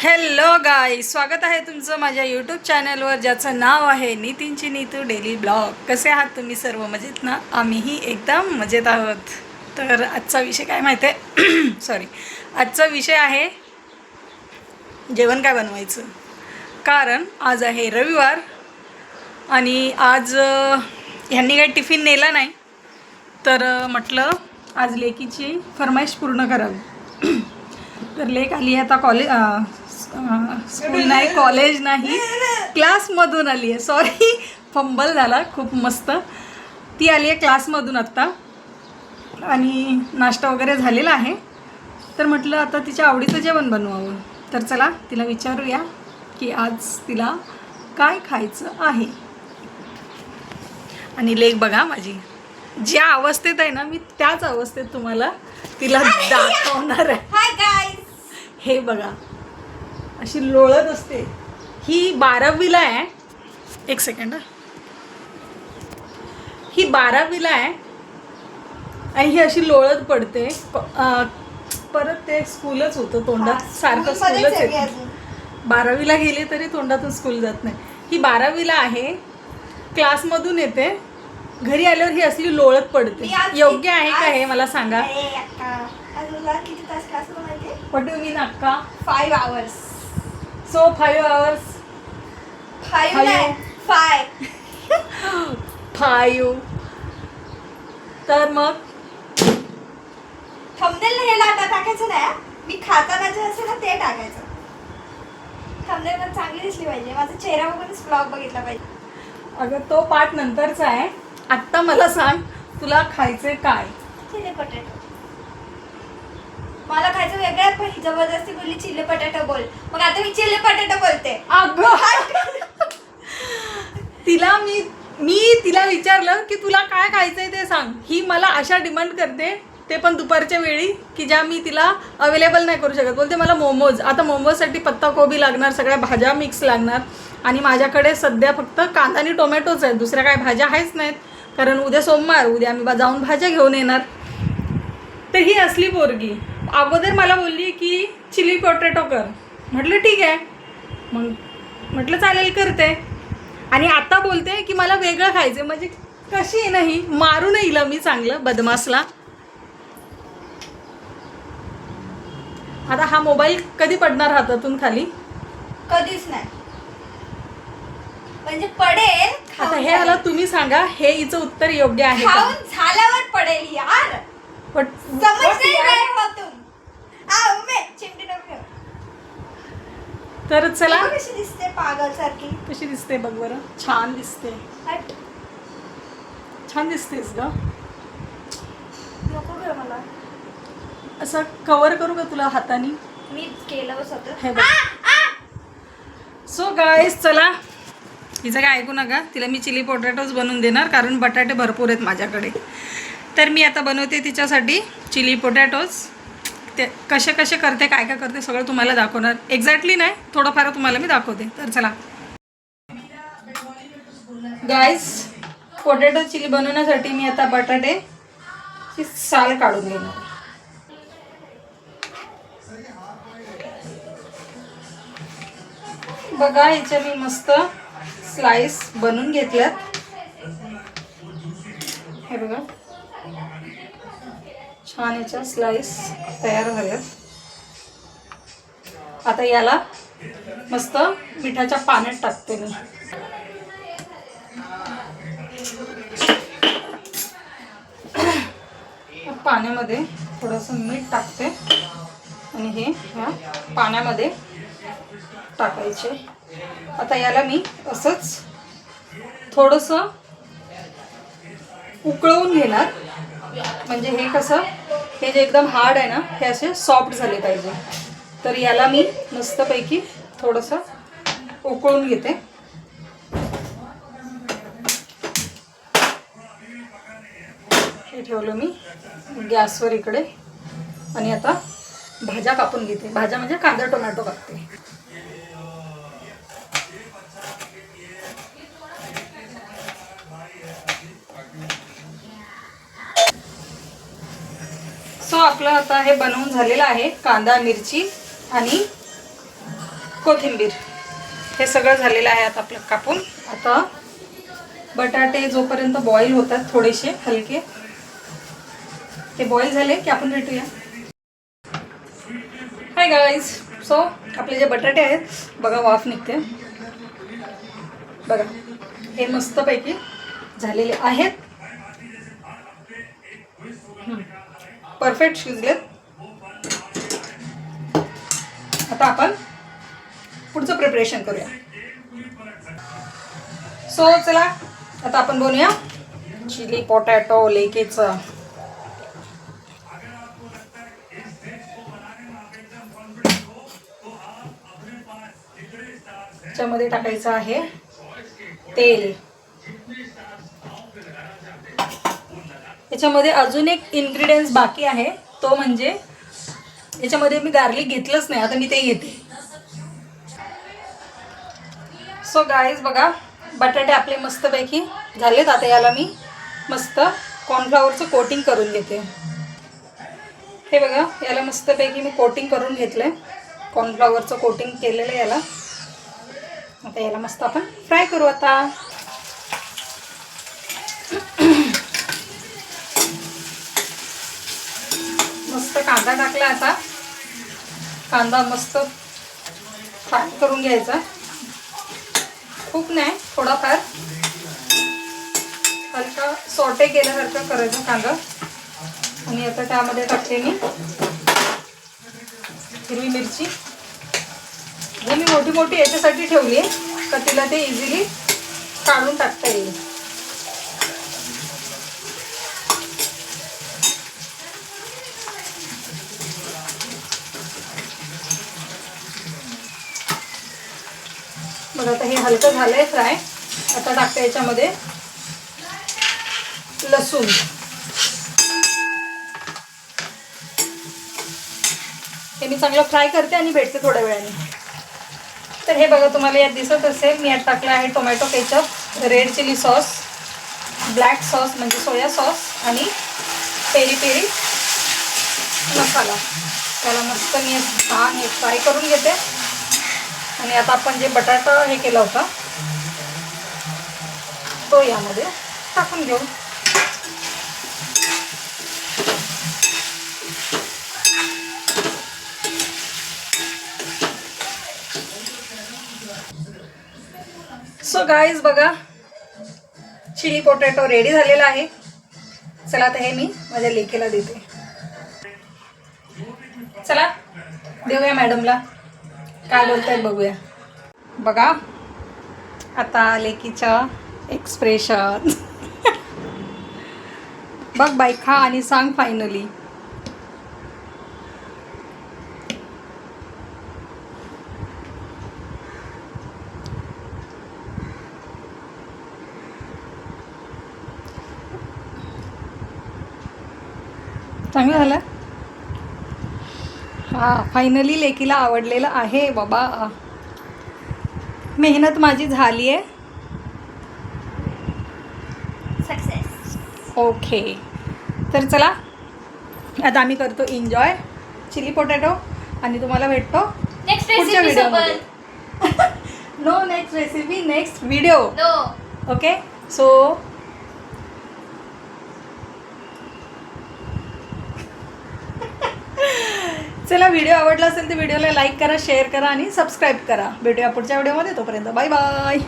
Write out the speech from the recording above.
Hello गाय स्वागत आहे तुमचं माझ्या यूट्यूब चॅनलवर ज्याचं नाव आहे नितीनची नीतू डेली ब्लॉग कसे आहात तुम्ही सर्व? मजेत ना? आम्हीही एकदम मजेत आहोत. तर आजचा विषय काय माहीत आहे? सॉरी आजचा विषय आहे जेवण काय बनवायचं? कारण आज आहे रविवार आणि आज ह्यांनी काही टिफिन नेला नाही. तर म्हटलं आज लेकीची फरमाईश पूर्ण करावी. तर लेक आली आहे आता कॉलेज स्कूल नाही कॉलेज नाही. क्लासमधून आली आहे. सॉरी फंबल झाला. खूप मस्त. ती आली आहे क्लासमधून आत्ता आणि नाश्ता वगैरे झालेला आहे. तर म्हटलं आता तिच्या आवडीचं जेवण बनवावं. तर चला तिला विचारूया की आज तिला काय खायचं आहे. आणि लेख बघा माझी. ज्या अवस्थेत आहे ना मी त्याच अवस्थेत तुम्हाला तिला दाखवणार आहे. हे बघा. अशी लोळत असते. ही बारावीला आहे. एक सेकंड हं. बारावीला आहे आणि ही अशी लोळत पडते. प- अं, परत ते स्कूलच होतं तोंडात. सारखं स्कूलच येतं बारावीला गेली तरी तोंडातून स्कूल जात नाही. ही बारावीला आहे. क्लासमधून येते. घरी आल्यावर ही असली लोळत पडते. योग्य आहे का हे मला सांगा. अरे अक्का. आज तुला किती तास क्लास माहितीये वॉट यू मीन अक्का? Five hours so five hours five. नाही फाय फायू तर मग थंबनेल हे लाटा टाकायचं नाही. मी खाताना जे असेल ना ते टाकायचं. थंबनेल मला चांगली दिसली पाहिजे. माझा चेहरा बघूनच ब्लॉग बघितला पाहिजे. अगं तो पार्ट नंतरचा आहे. आत्ता मला सांग तुला खायचे काय? Chilli potato. मला खायचं वेगळ्यात पण ही जबरदस्ती बोलली चिल्ले पटॅटो बोल. मग आता मी चिल्ले पटॅटो बोलते. अगं. तिला मी मी तिला विचारलं की तुला काय खायचंय ते सांग. ही मला अशा डिमांड करते ते पण दुपारच्या वेळी की ज्या मी तिला अवेलेबल नाही करू शकत. बोलते मला मोमोज. आता मोमोजसाठी पत्ता कोबी लागणार सगळ्या भाज्या मिक्स लागणार. आणि माझ्याकडे सध्या फक्त कांदा आणि टोमॅटोच आहेत. दुसऱ्या काय भाज्या आहेच नाहीत. कारण उद्या सोमवार उद्या आम्ही बा- जाऊन भाज्या घेऊन येणार. तर ही असली पोरगी. अगोदर मला बोलली की चिली पोटॅटो कर. म्हटलं ठीक आहे. मग म्हटलं चालेल करते. आणि आता बोलते की मला वेगळं खायचं म्हणजे कशी आहे नाही मारू नाही हिला मी चांगलं बदमासला आता हा मोबाईल कधी पडणार हातातून खाली? कधीच नाही. म्हणजे पडेल आता हे आला तुम्ही सांगा हे हिचं उत्तर योग्य आहे खाऊन झाल्यावर पडेल यार. पण समजते चिमटी. तर चला. कशी दिसते पागल सारखी कशी दिसते बघ बरं. छान दिसते. छान दिसतेस ग. नको ग मला. असं कवर करू का तुला हाताने? मी केलं हे बघ. सो गायस चला. हिचं काय ऐकू नका. तिला मी चिली पोटॅटोज बनवून देणार कारण बटाटे भरपूर आहेत माझ्याकडे. तर मी आता बनवते तिच्यासाठी चिली पोटॅटोज. ते कसे कसे करते काय काय करते सगळं तुम्हाला दाखवणार. एक्झॅक्टली नाही थोडंफार तुम्हाला मी दाखवते. तर चला. गायस पोटॅटो चिली बनवण्यासाठी मी आता बटाटे ची साल काढून घेणार. बघा ह्याच्या मी मस्त स्लाइस बनवून घेतल्यात. हे बघा. छान याच्या स्लाइस तयार झाल्यात आता याला मस्त मिठाच्या पाण्यात टाकते मी. पाण्यामध्ये थोडंसं मीठ टाकते. आणि हे ह्या पाण्यामध्ये टाकायचे. आता याला मी असंच थोडंसं उकळवून घेणार. म्हणजे हे कसं हे जे एकदम हार्ड आहे ना हे असे सॉफ्ट झाले पाहिजे. तर याला मी मस्तपैकी थोडंसं उकळून घेते. हे ठेवलं मी गॅसवर इकडे. आणि आता भाज्या कापून घेते. भाज्या म्हणजे कांदा टोमॅटो कापते सो आपलं आता हे बनवून झालेलं आहे कांदा मिरची आणि कोथिंबीर. हे सगळं झालेलं आहे आता आपलं कापून. आता बटाटे जोपर्यंत बॉईल होतात थोडेसे हलके ते बॉईल झाले की आपण भेटूया. हाय गाईज सो आपले जे बटाटे आहेत बघा वाफ निघते. बघा हे मस्तपैकी झालेले आहेत. परफेक्ट शिजलेत आता आपण पुढचं प्रिपरेशन करूया. सो चला आता आपण बनवूया चिली पोटॅटो लेकेचं. त्याच्यामध्ये टाकायचं आहे तेल. याच्यामध्ये अजून एक इन्ग्रेडियंट्स बाकी आहे. तो म्हणजे याच्यामध्ये मी गार्लिक घेतलंच नाही. आता मी ते घेते. सो गाईज बघा बटाटे आपले मस्तपैकी झालेत. आता याला मी मस्त कॉर्नफ्लॉवरचं कोटिंग करून घेते हे बघा याला मस्तपैकी मी कोटिंग करून घेतलं आहे कॉर्नफ्लॉवरचं कोटिंग केलेलं आहे याला. आता याला मस्त आपण फ्राय करू आता मस्त कांदा टाकला आता. कांदा मस्त फ्राय करून घ्यायचा. खूप नाही थोडाफार. हलका सॉटे केल्यासारखं करायचं कांदा. आणि आता त्यामध्ये टाकते मी हिरवी मिरची. हे मी मोठी मोठी याच्यासाठी ठेवली आहे का तिला ते इझिली काढून टाकता येईल. मग आता हे हलकं झालंय फ्राय. आता टाकते याच्यामध्ये लसूण. हे मी चांगलं फ्राय करते आणि भेटते थोड्या वेळाने. तर हे बघा तुम्हाला यात दिसत असेल मी यात टाकलं आहे tomato ketchup red chilli sauce black sauce म्हणजे सोया सॉस आणि पेरी पेरी मसाला. त्याला मस्त मी छान हे फ्राय करून घेते. आणि आता आपण जे बटाटा हे केला होता तो यामध्ये टाकून घेऊ. सो गाईज बघा चिली पोटॅटो रेडी झालेला आहे. चला आता हे मी माझ्या लेकीला देते. चला देऊया मॅडमला काय बोलतायत बघूया. बघा आता लेकीच्या एक्सप्रेशन बघ बाई खा आणि सांग फायनली चांगलं झालं? हा फायनली लेकीला आवडलेलं आहे बाबा. मेहनत माझी झाली आहे. सक्सेस ओके तर चला आता आम्ही करतो एन्जॉय चिली पोटॅटो आणि तुम्हाला भेटतो नेक्स्ट पुढच्या व्हिडिओमध्ये no next recipe next video okay so चला व्हिडिओ आवडला असेल तर व्हिडिओला लाईक करा शेअर करा आणि सबस्क्राईब करा. भेटूया पुढच्या व्हिडिओमध्ये तोपर्यंत बाय बाय